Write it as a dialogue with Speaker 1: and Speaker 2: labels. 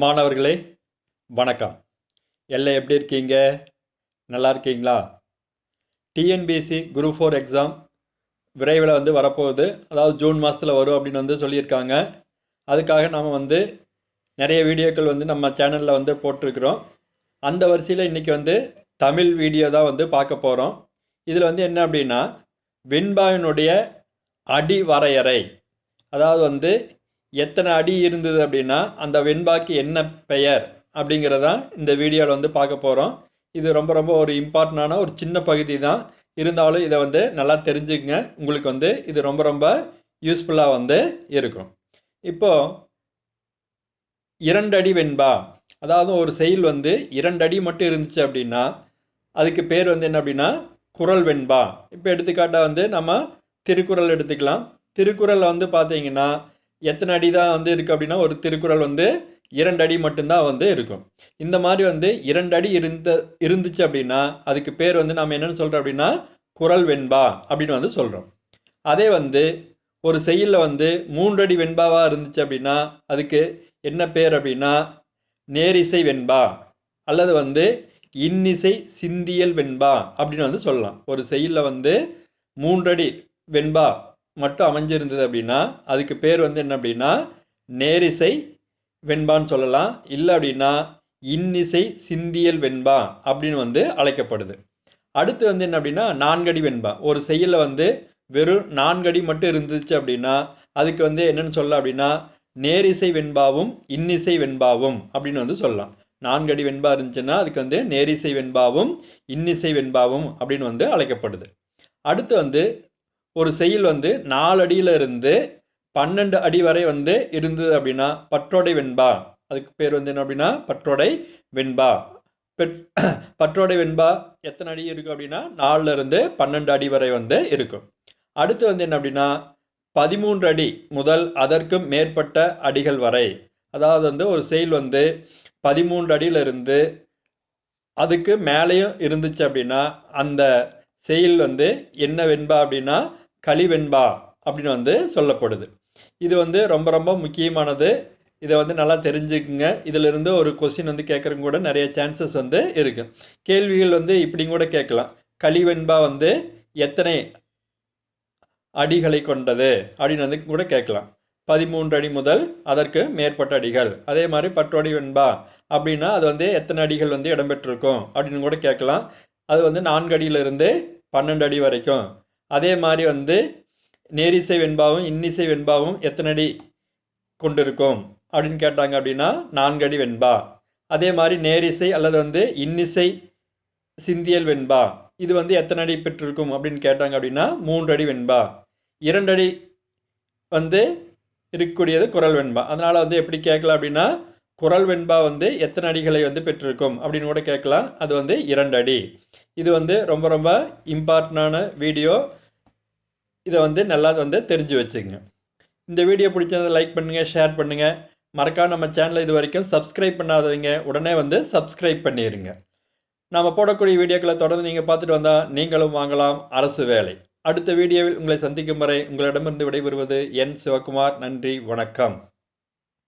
Speaker 1: மாணவர்களே வணக்கம் எல்லாம் எப்படி இருக்கீங்க நல்லா இருக்கீங்களா டிஎன்பிஎஸ்சி குரூப் ஃபோர் எக்ஸாம் விரைவில் வந்து வரப்போகுது அதாவது ஜூன் மாதத்தில் வரும் அப்படின்னு வந்து சொல்லியிருக்காங்க அதுக்காக நாம் வந்து நிறைய வீடியோக்கள் வந்து நம்ம சேனலில் வந்து போட்டிருக்கிறோம் அந்த வரிசையில் இன்றைக்கி வந்து தமிழ் வீடியோ தான் வந்து பார்க்க போகிறோம் இதில் வந்து என்ன அப்படின்னா வெண்பாவினுடைய அடி வரையறை அதாவது வந்து எத்தனை அடி இருந்தது அப்படின்னா அந்த வெண்பாக்கு என்ன பெயர் அப்படிங்கிறதான் இந்த வீடியோவில் வந்து பார்க்க போகிறோம் இது ரொம்ப ரொம்ப ஒரு இம்பார்ட்டண்டான ஒரு சின்ன பகுதி தான் இருந்தாலும் இதை வந்து நல்லா தெரிஞ்சுக்கங்க உங்களுக்கு வந்து இது ரொம்ப ரொம்ப யூஸ்ஃபுல்லாக வந்து இருக்கும் இப்போது இரண்டடி வெண்பா அதாவது ஒரு செயல் வந்து இரண்டடி மட்டும் இருந்துச்சு அப்படின்னா அதுக்கு பேர் வந்து என்ன அப்படின்னா குரல் வெண்பா இப்போ எடுத்துக்காட்டாக வந்து நம்ம திருக்குறள் எடுத்துக்கலாம் திருக்குறளில் வந்து பார்த்தீங்கன்னா எத்தனை அடி தான் வந்து இருக்குது அப்படின்னா ஒரு திருக்குறள் வந்து இரண்டு அடி மட்டும்தான் வந்து இருக்கும் இந்த மாதிரி வந்து இரண்டு அடி இருந்த இருந்துச்சு அப்படின்னா அதுக்கு பேர் வந்து நம்ம என்னென்னு சொல்கிறோம் அப்படின்னா குரல் வெண்பா அப்படின்னு வந்து சொல்கிறோம் அதே வந்து ஒரு செயலில் வந்து மூன்று அடி வெண்பாவாக இருந்துச்சு அப்படின்னா அதுக்கு என்ன பேர் அப்படின்னா நேரிசை வெண்பா அல்லது வந்து இன்னிசை சிந்தியல் வெண்பா அப்படின்னு வந்து சொல்லலாம் ஒரு செயலில் வந்து மூன்றடி வெண்பா மட்டும் அமைஞ்சிருந்தது அப்படின்னா அதுக்கு பேர் வந்து என்ன அப்படின்னா நேரிசை வெண்பான்னு சொல்லலாம் இல்லை அப்படின்னா இன்னிசை சிந்தியல் வெண்பா அப்படின்னு வந்து அழைக்கப்படுது அடுத்து வந்து என்ன அப்படின்னா நான்கடி வெண்பா ஒரு செயலில் வந்து வெறும் நான்கடி மட்டும் இருந்துச்சு அப்படின்னா அதுக்கு வந்து என்னென்னு சொல்லலாம் அப்படின்னா நேரிசை வெண்பாவும் இன்னிசை வெண்பாவும் அப்படின்னு வந்து சொல்லலாம் நான்கடி வெண்பா இருந்துச்சுன்னா அதுக்கு வந்து நேரிசை வெண்பாவும் இன்னிசை வெண்பாவும் அப்படின்னு வந்து அழைக்கப்படுது அடுத்து வந்து ஒரு செயல் வந்து நாலு அடியில் இருந்து பன்னெண்டு அடி வரை வந்து இருந்தது அப்படின்னா பற்றோடை வெண்பா அதுக்கு பேர் வந்து என்ன அப்படின்னா பற்றோடை வெண்பா பெட் பற்றோடை வெண்பா எத்தனை அடி இருக்கும் அப்படின்னா நாலுலேருந்து இருந்து பன்னெண்டு அடி வரை வந்து இருக்கும் அடுத்து வந்து என்ன அப்படின்னா பதிமூன்று அடி முதல் அதற்கும் மேற்பட்ட அடிகள் வரை அதாவது வந்து ஒரு செயல் வந்து பதிமூன்று அடியிலிருந்து அதுக்கு மேலேயும் இருந்துச்சு அப்படின்னா அந்த செயல் வந்து என்ன வெண்பா அப்படின்னா களிவெண்பா அப்படின்னு வந்து சொல்லப்படுது இது வந்து ரொம்ப ரொம்ப முக்கியமானது இதை வந்து நல்லா தெரிஞ்சுக்குங்க இதிலிருந்து ஒரு கொஸ்டின் வந்து கேட்குறங்க கூட நிறைய சான்சஸ் வந்து இருக்குது கேள்விகள் வந்து இப்படி கூட கேட்கலாம் களிவெண்பா வந்து எத்தனை அடிகளை கொண்டது அப்படின்னு வந்து கூட கேட்கலாம் பதிமூன்று அடி முதல் அதற்கு மேற்பட்ட அடிகள் அதே மாதிரி அடி வெண்பா அப்படின்னா அது வந்து எத்தனை அடிகள் வந்து இடம்பெற்றிருக்கும் அப்படின்னு கூட கேட்கலாம் அது வந்து நான்கு அடியிலிருந்து பன்னெண்டு அடி வரைக்கும் அதே மாதிரி வந்து நேரிசை வெண்பாவும் இன்னிசை வெண்பாவும் எத்தனை அடி கொண்டிருக்கும் அப்படின்னு கேட்டாங்க அப்படின்னா நான்கடி வெண்பா அதே மாதிரி நேரிசை அல்லது வந்து இன்னிசை சிந்தியல் வெண்பா இது வந்து எத்தனை அடி பெற்றிருக்கும் அப்படின்னு கேட்டாங்க அப்படின்னா மூன்றடி வெண்பா இரண்டடி வந்து இருக்கக்கூடியது குரல் வெண்பா அதனால் வந்து எப்படி கேட்கலாம் அப்படின்னா குரல் வெண்பா வந்து எத்தனை அடிகளை வந்து பெற்றிருக்கும் அப்படின்னு கூட கேட்கலாம் அது வந்து இரண்டு அடி இது வந்து ரொம்ப ரொம்ப இம்பார்ட்டண்டான வீடியோ இதை வந்து நல்லா வந்து தெரிஞ்சு வச்சுக்கோங்க இந்த வீடியோ பிடிச்சதை லைக் பண்ணுங்கள் ஷேர் பண்ணுங்கள் மறக்காம நம்ம சேனலை இது வரைக்கும் சப்ஸ்கிரைப் பண்ணாதவங்க உடனே வந்து சப்ஸ்கிரைப் பண்ணிடுங்க நம்ம போடக்கூடிய வீடியோக்களை தொடர்ந்து நீங்கள் பார்த்துட்டு வந்தால் நீங்களும் வாங்கலாம் அரசு வேலை அடுத்த வீடியோவில் உங்களை சந்திக்கும் வரை உங்களிடமிருந்து விடைபெறுவது என் சிவகுமார் நன்றி வணக்கம்